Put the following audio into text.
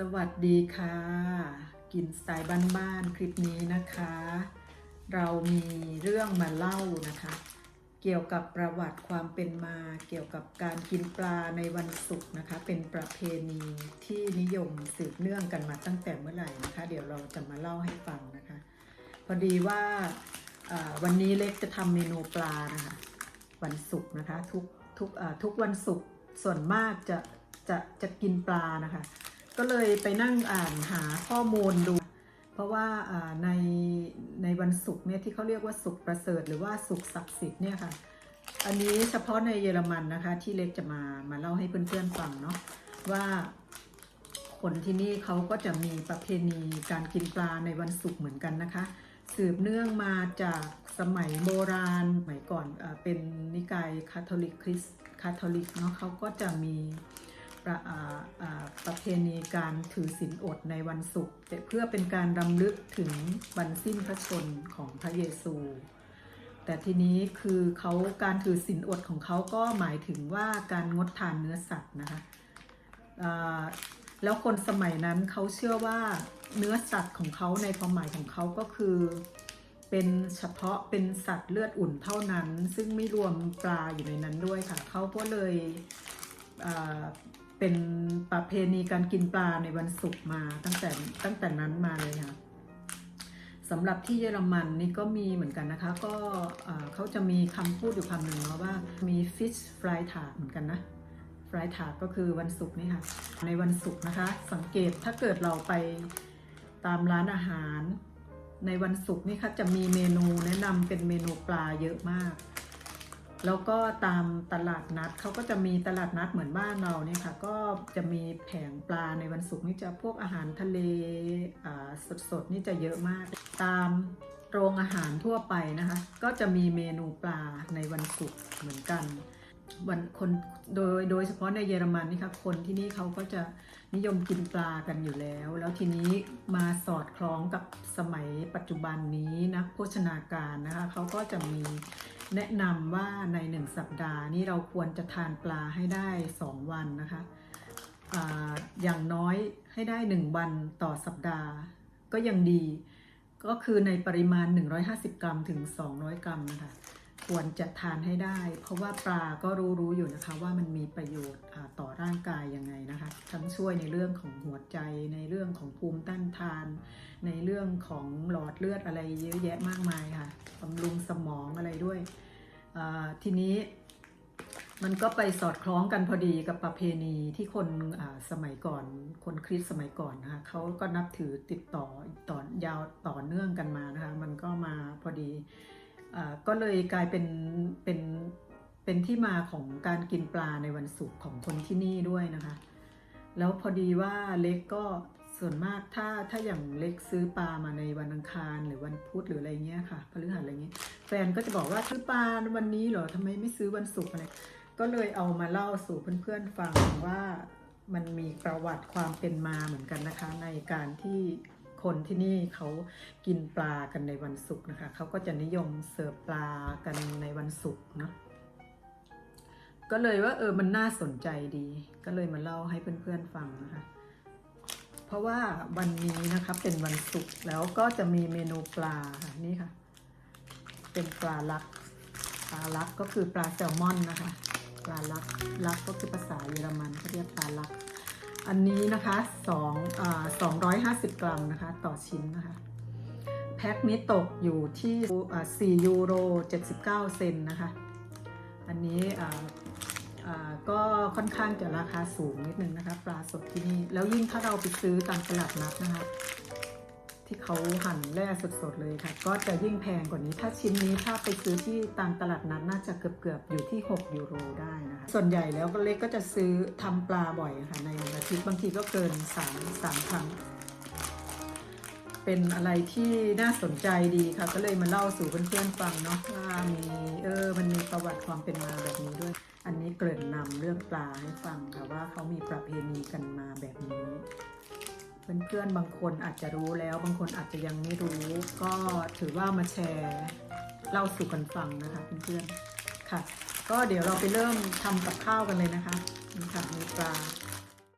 สวัสดีค่ะ กินสไตล์บ้านๆคลิปนี้นะคะ เรามีเรื่องมาเล่านะคะ เกี่ยวกับประวัติความเป็นมา เกี่ยวกับการกินปลาในวันศุกร์นะคะ เป็นประเพณีที่นิยมสืบเนื่องกันมาตั้งแต่เมื่อไหร่นะคะ เดี๋ยวเราจะมาเล่าให้ฟังนะคะ พอดีว่าวันนี้เล็กจะทำเมนูปลานะคะวันศุกร์นะคะทุกทุกทุกวันศุกร์ส่วนมากจะจะจะกินปลานะคะ ก็เลยไปนั่งอ่านหาข้อมูลดู เพราะว่าในในวันศุกร์เนี่ยที่เขาเรียกว่าศุกร์ประเสริฐหรือว่าศุกร์ศักดิ์สิทธิ์เนี่ยค่ะ อันนี้เฉพาะในเยอรมันนะคะ ที่เล็กจะมามาเล่าให้เพื่อนๆฟังเนาะว่าคนที่นี่เขาก็จะมีประเพณีการกินปลาในวันศุกร์เหมือนกันนะคะ สืบเนื่องมาจากสมัยโบราณสมัยก่อนเป็นนิกายคาทอลิกคริสคาทอลิกเนาะเขาก็จะมี ประประเพณีการถือศีลอดในวันศุกร์แต่เพื่อเป็นการรำลึกถึงวันสิ้นพระชนของพระเยซู แต่ทีนี้คือเขาการถือศีลอดของเขาก็หมายถึงว่าการงดทานเนื้อสัตว์นะคะแล้วคนสมัยนั้นเขาเชื่อว่าเนื้อสัตว์ของเขาในความหมายของเขาก็คือเป็นเฉพาะเป็นสัตว์เลือดอุ่นเท่านั้น ซึ่งไม่รวมปลาอยู่ในนั้นด้วยค่ะเขาก็เลย เป็นประเพณีการกินปลาในวันศุกร์มาตั้งแต่ตั้งแต่นั้นมาเลยค่ะสำหรับที่เยอรมันนี่ก็มีเหมือนกันนะคะ ก็เขาจะมีคำพูดอยู่คำหนึ่งเนาะว่ามี fish fry tag เหมือนกันนะฟรายถาก็คือวันศุกร์นี่ค่ะ ในวันศุกร์นะคะ สังเกตถ้าเกิดเราไปตามร้านอาหาร ในวันศุกร์นี่ค่ะจะมีเมนูแนะนำเป็นเมนูปลาเยอะมาก แล้วก็ตามตลาดนัดเขาก็จะมีตลาดนัดเหมือนบ้านเราเนี่ยค่ะ ก็จะมีแผงปลาในวันศุกร์นี่จะพวกอาหารทะเลอ่าสดๆนี่จะเยอะมาก ตามโรงอาหารทั่วไปนะคะ ก็จะมีเมนูปลาในวันศุกร์เหมือนกันวันคนโดยโดยเฉพาะในเยอรมันนี่ค่ะคนที่นี่เขาก็จะนิยมกินปลากันอยู่แล้ว แล้วทีนี้มาสอดคล้องกับสมัยปัจจุบันนี้นักโภชนาการนะคะเขาก็จะมี แนะนำว่าในหนึ่งสัปดาห์นี้เราควรจะทานปลาให้ได้2วันนะคะอย่างน้อยให้ได้1วันต่อสัปดาห์ ก็ยังดี ก็คือในปริมาณ 150 กรัมถึง 200 กรัมนะคะ ควรจะทานให้ได้ เพราะว่าปลาก็รู้รู้อยู่นะคะว่ามันมีประโยชน์ต่อร่างกายยังไงนะคะ ทั้งช่วยในเรื่องของหัวใจในเรื่องของภูมิต้านทาน ในเรื่องของหลอดเลือดอะไรเยอะแยะมากมายค่ะบำรุงสมองอะไรด้วย ทีนี้มันก็ไปสอดคล้องกันพอดีกับประเพณีที่คนสมัยก่อน คนคริสต์สมัยก่อนนะคะเขาก็นับถือติดต่อต่อยาวต่อเนื่องกันมานะคะ มันก็มาพอดี ก็เลยกลายเป็นเป็นเป็นที่มาของการกินปลาในวันศุกร์ของคนที่นี่ด้วยนะคะ แล้วพอดีว่าเล็กก็ส่วนมากถ้าถ้าอย่างเล็กซื้อปลามาในวันอังคารหรือวันพุธหรืออะไรเงี้ยค่ะพฤหัสอะไรเงี้ยแฟนก็จะบอกว่าซื้อปลาวันนี้เหรอทำไมไม่ซื้อวันศุกร์อะไรก็เลยเอามาเล่าสู่เพื่อนๆฟังว่ามันมีประวัติความเป็นมาเหมือนกันนะคะในการที่ คนที่นี่เขากินปลากันในวันศุกร์นะคะเขาก็จะนิยมเสิร์ฟปลากันในวันศุกร์เนาะก็เลยว่าเออมันน่าสนใจดี ก็เลยมาเล่าให้เพื่อนๆฟังนะคะ เพราะว่าวันนี้นะคะเป็นวันศุกร์แล้วก็จะมีเมนูปลาค่ะนี่ค่ะ เป็นปลาลักปลาลักก็คือปลาแซลมอนนะคะ ปลาลักลักก็คือภาษาเยอรมันเขาเรียกปลาลัก อันนี้นะคะ2อ่า250กรัมนะคะ ต่อชิ้นนะคะ แพ็คนี้ตกอยู่ที่อ่า4ยูโร79เซนนะคะ อันนี้อ่าอ่าก็ค่อนข้างจะราคาสูงนิดนึงนะคะ ปลาสดที่นี่ แล้วยิ่งถ้าเราไปซื้อตามตลาดนัดนะคะ ที่เขาหั่นแร่สดๆเลยค่ะ ก็จะยิ่งแพงกว่านี้ ถ้าชิ้นนี้ถ้าไปซื้อที่ตามตลาดนัดน่าจะเกือบๆอยู่ที่ 6 ยูโรได้นะคะ ส่วนใหญ่แล้วก็เล็กก็จะซื้อทำปลาบ่อยค่ะในอาทิตย์บางทีก็เกิน3 3ครั้ง เป็นอะไรที่น่าสนใจดีค่ะ ก็เลยมาเล่าสู่เพื่อนๆฟังเนาะว่ามีเออมันมีประวัติความเป็นมาแบบนี้ด้วย อันนี้เกริ่นนำเรื่องปลาให้ฟังค่ะว่าเขามีประเพณีกันมาแบบนี้ เพื่อนๆบางคนอาจจะรู้แล้ว บางคนอาจจะยังไม่รู้ ก็ถือว่ามาแชร์เล่าสู่กันฟังนะคะเพื่อนๆค่ะ ก็เดี๋ยวเราไปเริ่มทำกับข้าวกันเลยนะคะนี่